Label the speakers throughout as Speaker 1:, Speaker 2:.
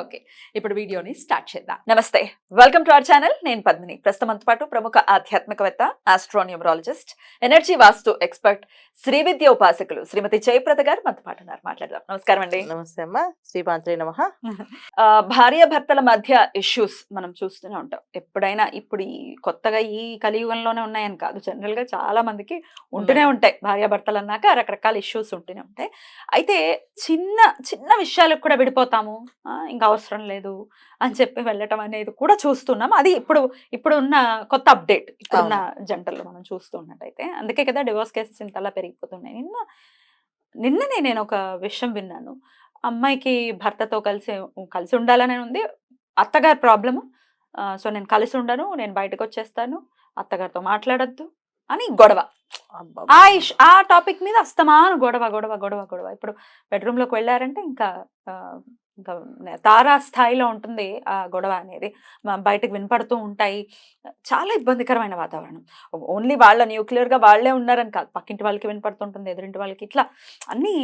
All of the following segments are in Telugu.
Speaker 1: ఓకే ఇప్పుడు వీడియోని స్టార్ట్ చేద్దాం. నమస్తే వెల్కమ్ టు అవర్ ఛానల్. నేను పద్మిని. ప్రస్తుతంతో పాటు ప్రముఖ ఆధ్యాత్మికవేత్త astronumerologist energy vastu expert Shri Vidya ఉపాసకులు శ్రీమతి జయప్రద గారు మనతో పాటు ఉన్నారు. మాట్లాడదాం. నమస్కారం అండి.
Speaker 2: నమస్తే అమ్మా. శ్రీపాంత్రి నమ.
Speaker 1: ఆ, భార్యాభర్తల మధ్య ఇష్యూస్ మనం చూస్తూనే ఉంటాం. ఎప్పుడైనా ఇప్పుడు ఈ కొత్తగా ఈ కలియుగంలోనే ఉన్నాయని కాదు. జనరల్గా చాలా మందికి ఉంటూనే ఉంటాయి. భార్యాభర్తలు అన్నాక రకరకాల ఇష్యూస్ ఉంటూనే ఉంటాయి. అయితే చిన్న చిన్న విషయాలకు కూడా విడిపోతాము. ఇంకా అవసరం లేదు అని చెప్పి వెళ్ళటం అనేది కూడా చూస్తున్నాం. అది ఇప్పుడు ఇప్పుడు ఉన్న కొత్త అప్డేట్ ఇప్పుడున్న జంటల్లో మనం చూస్తూ ఉన్నట్టయితే అందుకే కదా డివోర్స్ కేసెస్ ఇంతలా పెరిగిపోతున్నాయి. నిన్న నిన్ననే నేను ఒక విషయం విన్నాను. అమ్మాయికి భర్తతో కలిసి కలిసి ఉండాలనే ఉంది. అత్తగారి ప్రాబ్లము. సో నేను కలిసి ఉండను నేను బయటకు వచ్చేస్తాను అత్తగారితో మాట్లాడొద్దు అని గొడవ. ఆ ఇష్ ఆ టాపిక్ మీద అస్తమాను గొడవ గొడవ గొడవ గొడవ. ఇప్పుడు బెడ్రూమ్లోకి వెళ్ళారంటే ఇంకా ఇంకా తారా స్థాయిలో ఉంటుంది ఆ గొడవ అనేది. బయటకు వినపడుతూ ఉంటాయి. చాలా ఇబ్బందికరమైన వాతావరణం. ఓన్లీ వాళ్ళ న్యూక్లియర్గా వాళ్ళే ఉన్నారని కాదు. పక్కింటి వాళ్ళకి వినపడుతుంటుంది ఎదురింటి వాళ్ళకి ఇట్లా అన్ని.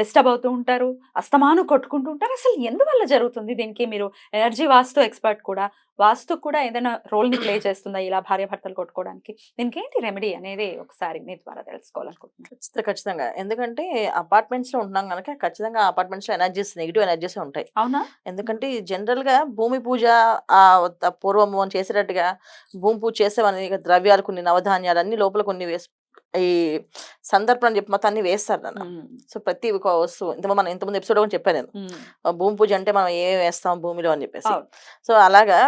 Speaker 1: డిస్టర్బ్ అవుతూ ఉంటారు. అస్తమాను కొట్టుకుంటూ ఉంటారు. అసలు ఎందువల్ల జరుగుతుంది దీనికి? మీరు ఎనర్జీ వాస్తు ఎక్స్పర్ట్ కూడా. వాస్తు కూడా ఏదైనా రోల్ని ప్లే చేస్తుందా ఇలా భార్య భర్తలు కొట్టుకోవడానికి? దీనికి ఏంటి రెమెడీ అనేది ఒకసారి మీ ద్వారా తెలుసుకోవాలనుకుంటున్నాను.
Speaker 2: ఖచ్చితంగా ఎందుకంటే అపార్ట్మెంట్స్లో ఉంటున్నాం కనుక ఖచ్చితంగా అపార్ట్మెంట్స్లో ఎనర్జీస్ నెగిటివ్ ఎనర్జీస్ ఉంటాయి.
Speaker 1: అవునా?
Speaker 2: ఎందుకంటే జనరల్గా భూమి పూజ ఆ పూర్వం మనం చేసేటట్టుగా భూమి పూజ చేసేవని ద్రవ్యాలు కొన్ని నవధాన్యాలు అన్ని లోపల కొన్ని వేసి ఈ సందర్భం అని చెప్పి మొత్తం అన్ని వేస్తారు నాన్న. సో ప్రతి ఒక వస్తువు ఇంత మనం ఇంతకుముందు ఎపిసోడ్ కూడా చెప్పాను నేను. భూమి పూజ అంటే మనం ఏమేమి వేస్తాం భూమిలో అని చెప్పేసి. సో అలాగా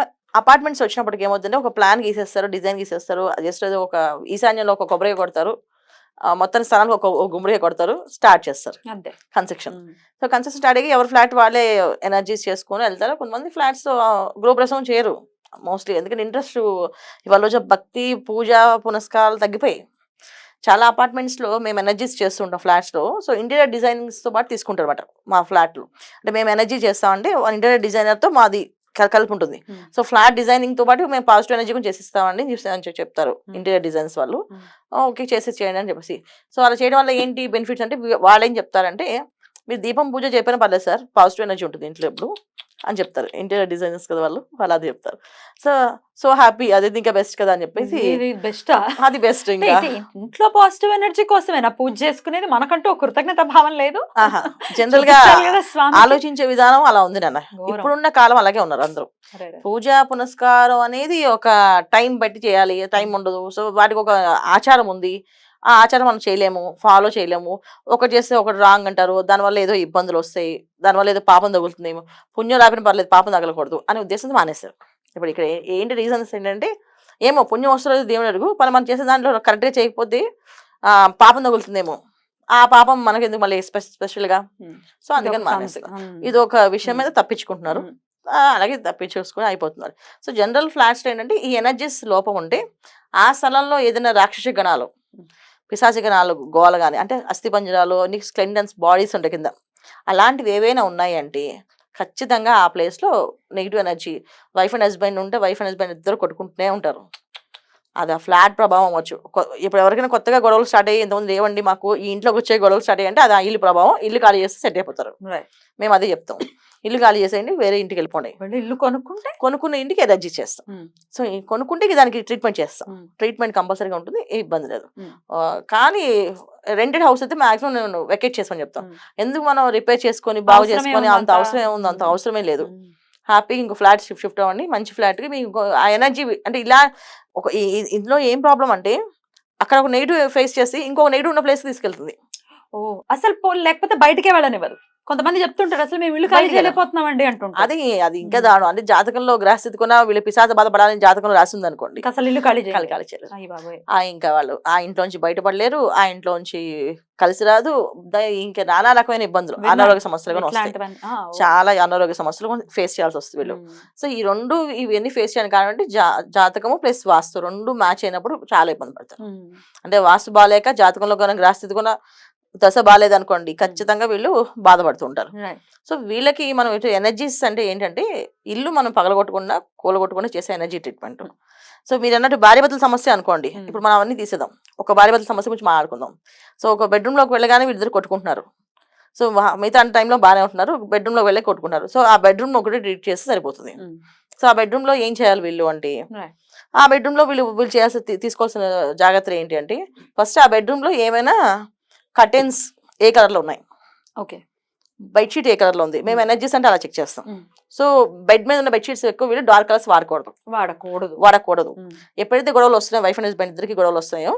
Speaker 2: అపార్ట్మెంట్స్ వచ్చినప్పటికి ఏమవుతుందంటే ఒక ప్లాన్ గీసేస్తారు డిజైన్ గీసేస్తారు జస్ట్ ఒక ఈశాన్యంలో ఒక కొబ్బరి కొడతారు. మొత్తం స్థలానికి ఒక గుమ్మడికాయ కొడతారు స్టార్ట్ చేస్తారు.
Speaker 1: అంతే.
Speaker 2: కన్స్ట్రక్షన్. సో కన్స్ట్రక్షన్ స్టార్ట్ అయ్యి ఎవరి ఫ్లాట్ వాళ్ళే ఎనర్జీస్ చేసుకొని వెళ్తారు. కొంతమంది ఫ్లాట్స్ గృహప్రసవం చేయరు మోస్ట్లీ. ఎందుకంటే ఇంట్రెస్ట్ ఇవాళ రోజు భక్తి పూజ పునస్కారాలు తగ్గిపోయాయి చాలా అపార్ట్మెంట్స్లో మేము ఎనర్జీస్ చేస్తుంటాం ఫ్లాట్స్లో సో ఇంటీరియర్ డిజైనింగ్స్తో పాటు తీసుకుంటారు అనమాట మా ఫ్లాట్లో అంటే మేము ఎనర్జీ చేస్తామంటే ఇంటీరియర్ డిజైనర్తో మాది కలిపి ఉంటుంది. సో ఫ్లాట్ డిజైనింగ్తో పాటు మేము పాజిటివ్ ఎనర్జీ కూడా చేసిస్తామండి అని చెప్తారు. ఇంటీరియర్ డిజైన్స్ వాళ్ళు. ఓకే చేసి చేయండి అని చెప్పేసి సో అలా చేయడం వల్ల ఏంటి బెనిఫిట్స్ అంటే వాళ్ళు ఏం చెప్తారంటే మీరు దీపం పూజ చెప్పినా పర్లేదు సార్. పాజిటివ్ ఎనర్జీ ఉంటుంది ఇంట్లో ఎప్పుడు అని చెప్తారు. ఇంటీరియర్ డిజైనర్స్ కదా వాళ్ళు వాళ్ళు అది చెప్తారు. సో సో హ్యాపీ అది ఇంకా బెస్ట్ కదా అని చెప్పేసి
Speaker 1: బెస్ట్?
Speaker 2: అది బెస్ట్ ఇంకా.
Speaker 1: ఇంట్లో పాజిటివ్ ఎనర్జీ కోసమేనా పూజ చేసుకునేది మనకంటూ కృతజ్ఞత భావం లేదు. జనరల్గా.
Speaker 2: ఆలోచించే విధానం అలా ఉంది నాన్న. ఇప్పుడున్న కాలం అలాగే ఉన్నారు అందరూ. పూజ పునస్కారం అనేది ఒక టైం బట్టి చేయాలి టైం ఉండదు. సో వాటికి ఒక ఆచారం ఉంది. ఆ ఆచారం మనం చేయలేము ఫాలో చేయలేము. ఒకటి చేస్తే ఒకటి రాంగ్ అంటారు దానివల్ల ఏదో ఇబ్బందులు వస్తాయి దానివల్ల ఏదో పాపం తగులుతుందేమో. పుణ్యం రాపిన పర్లేదు పాపం తగలకూడదు అనే ఉద్దేశంతో మానేస్తారు ఇప్పుడు ఇక్కడ ఏంటి రీజన్స్ ఏంటంటే ఏమో పుణ్యం వస్తుందో దేవుడు అడుగు పని మనం చేసే దాంట్లో కరెక్ట్గా చేయకపోతే పాపం తగులుతుందేమో. ఆ పాపం మనకి ఎందుకు మళ్ళీ స్పె- స్పెషల్గా. సో అందుకని మానేస్తారు. ఇది ఒక విషయం మీద తప్పించుకుంటున్నారు. అలాగే తప్పించేసుకుని అయిపోతున్నారు. సో జనరల్ ఫ్లాట్స్ ఏంటంటే ఈ ఎనర్జీస్ లోపం ఉంటే ఆ స్థలంలో ఏదైనా రాక్షస గణాలు పిశాచి గణాలు గోల కానీ అంటే అస్థిపంజరాలు స్క్లెండన్స్ బాడీస్ ఉంటాయి కింద. అలాంటివి ఏవైనా ఉన్నాయి అంటే? ఖచ్చితంగా ఆ ప్లేస్లో negative energy wife and husband ఉంటే వైఫ్ అండ్ హస్బెండ్ ఇద్దరు కొట్టుకుంటూనే ఉంటారు. అది ఆ ఫ్లాట్ ప్రభావం అవ్వచ్చు. ఇప్పుడు ఎవరికైనా కొత్తగా గొడవలు స్టార్ట్ అయ్యి ఇంతమంది ఏవండి మాకు ఈ ఇంట్లోకి వచ్చే గొడవలు స్టార్ట్ అయ్యి అంటే అది ఆ ఇల్లు ప్రభావం ఇల్లు ఖాళీ చేస్తే సెట్ అయిపోతారు. మేము అదే చెప్తాం. ఇల్లు ఖాళీ చేసేయండి వేరే ఇంటికి వెళ్ళిపోండి
Speaker 1: వెళ్ళి ఇల్లు కొనుక్కుంటే
Speaker 2: కొనుక్కున్న ఇంటికి ఎనర్జీ చేస్తాం. సో కొనుక్కుంటే దానికి ట్రీట్మెంట్ చేస్తాం. ట్రీట్మెంట్ కంపల్సరీగా ఉంటుంది ఏ ఇబ్బంది లేదు కానీ రెంటెడ్ హౌస్ అయితే మాక్సిమం నేను వెకేట్ చేస్తాను చెప్తాం. ఎందుకు మనం రిపేర్ చేసుకొని బాగు
Speaker 1: అవసరమే
Speaker 2: చేసుకొని అంత
Speaker 1: ఉందంత.
Speaker 2: అవసరం ఏముంది అంత. అవసరమే లేదు
Speaker 1: Hmm.
Speaker 2: హ్యాపీ ఇంకో ఫ్లాట్ షిఫ్ట్ షిఫ్ట్ అవ్వండి మంచి ఫ్లాట్కి మీకు ఆ ఎనర్జీ అంటే ఇలా ఒక ఇందులో ఏం ప్రాబ్లం అంటే అక్కడ ఒక నెగిటివ్ ఫేస్ చేసి ఇంకో నెగిటివ్ ఉన్న ప్లేస్ తీసుకెళ్తుంది
Speaker 1: ఓ అసలు పో లేకపోతే బయటకే వెళ్ళనివ్వదు కొంతమంది చెప్తుంటారు అసలు మేము ఇల్లు ఖాళీ
Speaker 2: బయటికి
Speaker 1: చేయలేకపోతున్నామండి అంటుంటారు.
Speaker 2: అది అది ఇంకా. దారుణం. అంటే జాతకంలో గ్రహస్థితి కొన్నా వీళ్ళు పిశాచ బాధపడాలని జాతకంలో రాసింది అనుకోండి
Speaker 1: అసలు ఇల్లు ఖాళీ
Speaker 2: ఖాళీ
Speaker 1: చేయాలి
Speaker 2: ఖాళీ చేయలేదు ఆ ఇంకా వాళ్ళు ఆ ఇంట్లోంచి బయటపడలేరు ఆ ఇంట్లోంచి కలిసి రాదు. ఇంకా నానా రకమైన ఇబ్బందులు. అనారోగ్య సమస్యలు కూడా వస్తాయి. చాలా అనారోగ్య సమస్యలు ఫేస్ చేయాల్సి వస్తుంది వీళ్ళు. సో ఈ రెండు ఇవన్నీ ఫేస్ చేయడానికి కారణం అంటే జాతకము ప్లస్ వాస్తు రెండు మ్యాచ్ అయినప్పుడు చాలా ఇబ్బంది పడతారు. అంటే వాస్తు బాగాలేక జాతకంలో కనుక గ్రహస్థితి కూడా దశ బాగాలేదనుకోండి ఖచ్చితంగా వీళ్ళు బాధపడుతుంటారు. సో వీళ్ళకి మనం ఇటు ఎనర్జీస్ అంటే ఏంటంటే ఇల్లు మనం పగలగొట్టకుండా కూలగొట్టకుండా చేసే ఎనర్జీ ట్రీట్మెంట్. సో మీరు అన్నట్టు భార్యభర్తల సమస్య అనుకోండి. ఇప్పుడు మనం అవన్నీ తీసేద్దాం. ఒక భార్యభర్తల సమస్య గురించి మాట్లాడుకుందాం. సో ఒక బెడ్రూమ్లోకి వెళ్ళగానే వీళ్ళిద్దరు కొట్టుకుంటున్నారు. సో మిగతా టైంలో బాగానే ఉంటున్నారు బెడ్రూమ్లోకి వెళ్ళి కొట్టుకుంటారు సో ఆ బెడ్రూమ్ ఒకటి ట్రీట్ చేస్తే సరిపోతుంది. సో ఆ బెడ్రూమ్లో ఏం చేయాలి వీళ్ళు అంటే. ఆ బెడ్రూమ్లో వీళ్ళు వీళ్ళు చేయాల్సిన తీ- తీసుకోవాల్సిన జాగ్రత్తలు ఏంటి అంటే ఫస్ట్ ఆ బెడ్రూమ్లో ఏమైనా కర్టెన్స్ ఏ కలర్లో ఉన్నాయి?
Speaker 1: ఓకే.
Speaker 2: బెడ్షీట్ ఏ కలర్లో ఉంది? మేము. ఎనర్జీస్ అంటే అలా చెక్ చేస్తాం. సో బెడ్ మీద ఉన్న బెడ్షీట్స్ ఎక్కువ వీళ్ళు డార్క్ కలర్స్ వాడకూడదు.
Speaker 1: వాడకూడదు.
Speaker 2: వాడకూడదు. ఎప్పుడైతే గొడవలు వస్తున్నాయో వైఫ్ అండ్ హస్బెండ్ ఇద్దరికి గొడవలు వస్తాయో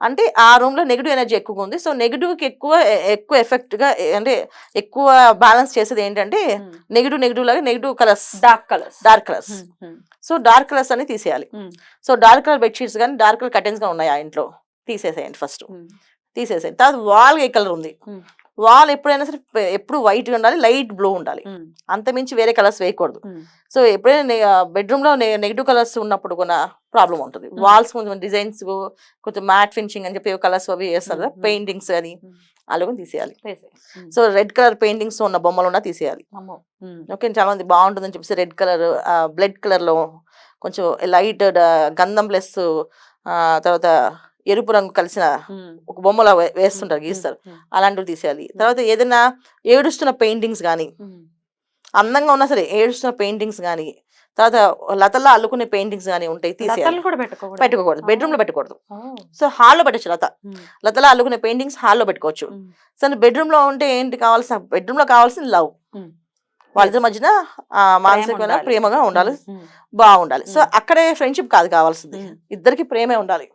Speaker 2: అంటే ఆ రూమ్లో నెగిటివ్ ఎనర్జీ ఎక్కువ ఉంది. సో నెగిటివ్కి ఎక్కువ ఎక్కువ ఎఫెక్ట్గా అంటే ఎక్కువ బ్యాలెన్స్ చేసేది ఏంటంటే. నెగిటివ్ నెగిటివ్ లాగా negative colours.
Speaker 1: Dark colours.
Speaker 2: Dark colours. So dark colours అని తీసేయాలి. సో డార్క్ కలర్ బెడ్షీట్స్ కానీ డార్క్ కలర్ కర్టెన్స్ కానీ ఉన్నాయి ఆ ఇంట్లో? తీసేసేయండి ఫస్ట్. తీసేసేయండి తర్వాత వాల్ ఏ కలర్ ఉంది. వాల్ ఎప్పుడైనా సరే ఎప్పుడు వైట్ ఉండాలి లైట్ బ్లూ ఉండాలి. అంత మించి వేరే కలర్స్ వేయకూడదు. సో ఎప్పుడైనా బెడ్రూమ్లో నెగిటివ్ కలర్స్ ఉన్నప్పుడు కూడా ప్రాబ్లం ఉంటుంది. వాల్స్ కొంచెం డిజైన్స్ కొంచెం మ్యాట్ ఫినిషింగ్ అని చెప్పి కలర్స్ అవి వేస్తారు. పెయింటింగ్స్ అని. అలా కూడా తీసేయాలి. సో రెడ్ కలర్ పెయింటింగ్స్ ఉన్న బొమ్మలు ఉన్నా తీసేయాలి. ఓకే చాలా మంది బాగుంటుందని చెప్పేసి రెడ్ కలర్ బ్లడ్ కలర్లో కొంచెం లైట్ గంధం ప్లస్ తర్వాత ఎరుపు రంగు కలిసిన ఒక బొమ్మలా వేస్తుంటారు గీస్తారు. అలాంటివి తీసేయాలి. తర్వాత ఏదైనా ఏడుస్తున్న పెయింటింగ్స్ కానీ అందంగా ఉన్నా సరే ఏడుస్తున్న పెయింటింగ్స్ కానీ తర్వాత లతల్లో అల్లుకునే పెయింటింగ్స్ కానీ ఉంటాయి తీసేయాలి.
Speaker 1: పెట్టుకోకూడదు.
Speaker 2: బెడ్రూమ్లో పెట్టకూడదు సో హాల్లో పెట్టచ్చు లత. లతలో అల్లుకునే పెయింటింగ్స్ హాల్లో పెట్టుకోవచ్చు.
Speaker 1: ఉమ్,
Speaker 2: సో బెడ్రూమ్లో ఉంటే ఏంటి కావాల్సిన బెడ్రూమ్లో కావాల్సిన లవ్. వాళ్ళిద్దరి మధ్యన
Speaker 1: ఉండాలి.
Speaker 2: ప్రేమగా ఉండాలి. బాగుండాలి. సో. అక్కడే ఫ్రెండ్షిప్ కాదు కావాల్సింది. ఇద్దరికి ప్రేమే ఉండాలి.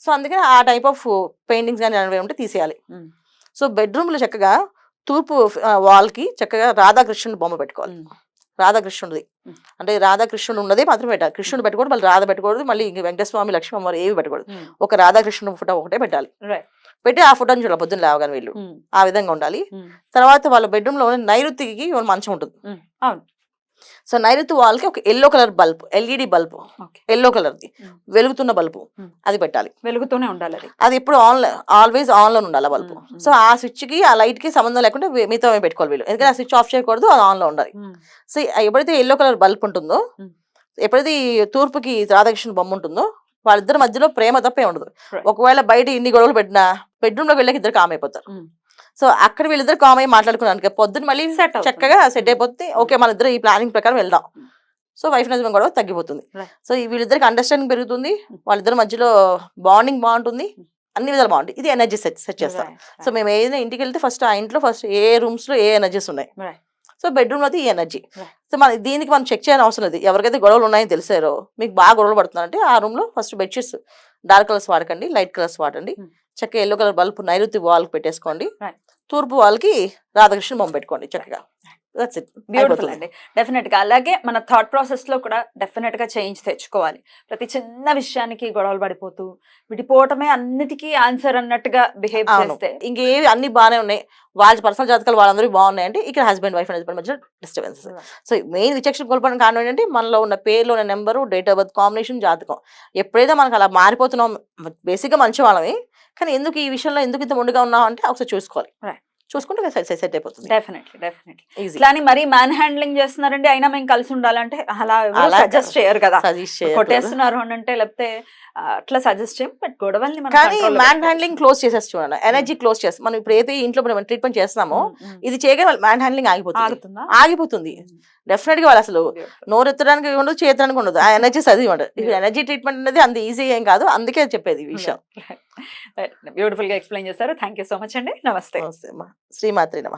Speaker 2: సో అందుకని ఆ టైప్ ఆఫ్ పెయింటింగ్స్ కానీ అనేవి ఉంటే తీసేయాలి. సో బెడ్రూమ్లో చక్కగా తూర్పు వాల్కి చక్కగా రాధాకృష్ణుడు బొమ్మ పెట్టుకోవాలి. రాధాకృష్ణుడిది. అంటే రాధాకృష్ణుడు ఉన్నదే మాత్రం పెట్టాలి. కృష్ణుడు పెట్టకూడదు మళ్ళీ రాధ పెట్టకూడదు మళ్ళీ ఇంక వెంకటస్వామి లక్ష్మీ అమ్మవారు ఏవి పెట్టకూడదు ఒక రాధాకృష్ణుడు ఫోటో ఒకటే పెట్టాలి. పెట్టి ఆ ఫోటోని చూడాలి పొద్దున్న లేవగానే వీళ్ళు. ఆ విధంగా ఉండాలి. తర్వాత వాళ్ళ బెడ్రూమ్లో నైరుతికి మంచం ఉంటుంది. సో నైరుతి వాల్కి ఒక yellow colour bulb LED bulb yellow కలర్ది. వెలుగుతున్న బల్బు. అది పెట్టాలి
Speaker 1: వెలుగుతూనే ఉండాలి అది
Speaker 2: అది ఎప్పుడు ఆన్ ఆల్వేస్ ఆన్లో ఉండాలి ఆ బల్బు. సో ఆ స్విచ్కి ఆ లైట్కి సంబంధం లేకుండా మిగతా పెట్టుకోవాలి వీళ్ళు ఎందుకంటే ఆ స్విచ్ ఆఫ్ చేయకూడదు అది ఆన్లో ఉండాలి సో ఎప్పుడైతే ఎల్లో కలర్ బల్బ్ ఉంటుందో. ఎప్పుడైతే ఈ తూర్పుకి రాధాకృష్ణ బొమ్మ ఉంటుందో వాళ్ళిద్దరి మధ్యలో ప్రేమ తప్పే ఉండదు. ఒకవేళ బయట ఇన్ని గొడవలు పెట్టినా బెడ్రూమ్లోకి వెళ్ళాక ఇద్దరు కామ్ అయిపోతారు. సో అక్కడ వీళ్ళిద్దరు కామ్ అయ్యి మాట్లాడుకున్నాను పొద్దున్న మళ్ళీ. చక్కగా సెట్ అయిపోతే ఓకే మన ఇద్దరు ఈ ప్లానింగ్ ప్రకారం వెళ్దాం
Speaker 1: ఉమ్.
Speaker 2: సో వైఫ్ హస్బెండ్ గొడవ తగ్గిపోతుంది. సో ఈ వీళ్ళిద్దరికి అండర్స్టాండింగ్ పెరుగుతుంది
Speaker 1: ఉమ్.
Speaker 2: వాళ్ళిద్దరి మధ్యలో బాండింగ్ బాగుంటుంది. అన్ని విధాలు బాగుంటుంది ఇది ఎనర్జీ సెట్ సెట్ చేస్తాం సో. మేము ఏదైనా ఇంటికి వెళ్తే ఫస్ట్ ఆ ఇంట్లో ఫస్ట్ ఏ రూమ్స్లో ఏ ఎనర్జీస్ ఉన్నాయి. సో బెడ్రూమ్లో ఈ ఎనర్జీ. సో మన దీనికి మనం చెక్ చేయని అవసరం లేదు ఎవరికైతే గొడవలు ఉన్నాయని తెలిసారో మీకు బాగా గొడవలు పడుతున్నారంటే ఆ రూమ్లో ఫస్ట్ బెడ్షీట్స్ డార్క్ కలర్స్ వాడకండి లైట్ కలర్స్ వాడండి
Speaker 1: Hmm.
Speaker 2: చక్కగా ఎల్లో కలర్ బల్బ్ నైరుతి వాల్ పెట్టేసుకోండి. తూర్పు వాల్కి రాధాకృష్ణ బొమ్మ పెట్టుకోండి చక్కగా.
Speaker 1: బ్యూటిఫుల్ అండి. డెఫినెట్గా. అలాగే మన థాట్ ప్రాసెస్లో కూడా డెఫినెట్గా చేంజ్ తెచ్చుకోవాలి. ప్రతి చిన్న విషయానికి గొడవలు పడిపోతూ విడిపోవటమే అన్నిటికీ ఆన్సర్ అన్నట్టుగా బిహేవ్ చేస్తే
Speaker 2: ఇంకేవి అన్ని బాగానే ఉన్నాయి. వాళ్ళ పర్సనల్ జాతకాలు వాళ్ళందరూ బాగున్నాయి అంటే ఇక్కడ హస్బెండ్ వైఫ్ అండ్ హస్బెండ్ మధ్య డిస్టర్బెన్సెస్ సో మెయిన్ విచక్షణ కోల్పోవడం కారణం ఏంటంటే మనలో ఉన్న పేర్లో ఉన్న number date of birth combination జాతకం. ఎప్పుడైతే మనకు అలా మారిపోతున్నాం బేసిక్గా మంచి వాళ్ళమే కానీ ఎందుకు ఈ విషయంలో ఎందుకు ఇంత ముందుగా ఉన్నాం అంటే ఒకసారి చూసుకోవాలి. చూసుకుంటే సెట్ అయిపోతుంది.
Speaker 1: డెఫినెట్లీ డెఫినెట్లీ ఇట్లా అని మరీ మ్యాన్ హ్యాండ్లింగ్ చేస్తున్నారండి అయినా మేము కలిసి ఉండాలంటే అలా
Speaker 2: అలా
Speaker 1: సజెస్ట్ చేయరు కదా. కొట్టేస్తున్నారు అని అంటే లేకపోతే అట్లా సజెస్ట్ చేయం బట్ గొడవల్ని మనం
Speaker 2: కానీ మ్యాన్. హ్యాండ్లింగ్ క్లోజ్ చేసేసి చూడండి. ఎనర్జీ క్లోజ్ చేస్తాం మనం ఇప్పుడు ఏదైతే ఇంట్లో మనం ట్రీట్మెంట్ చేస్తున్నామో
Speaker 1: ఉమ్, ఉమ్.
Speaker 2: ఇది చేయగా మ్యాన్ హ్యాండ్లింగ్ ఆగిపోతుంది. ఆగిపోతుంది. డెఫినెట్గా వాళ్ళు అసలు నోరు ఎత్తడానికి ఉండదు చేతడానికి ఉండదు. ఆ ఎనర్జీ చదివి ఉండదు. ఎనర్జీ ట్రీట్మెంట్ అనేది అంత ఈజీ ఏం కాదు. అందుకే చెప్పేది ఈ విషయం.
Speaker 1: బ్యూటిఫుల్గా ఎక్స్ప్లెయిన్ చేశారు. థ్యాంక్ యూ సో మచ్ అండి. నమస్తే.
Speaker 2: నమస్తే. శ్రీమాత్రి నమ.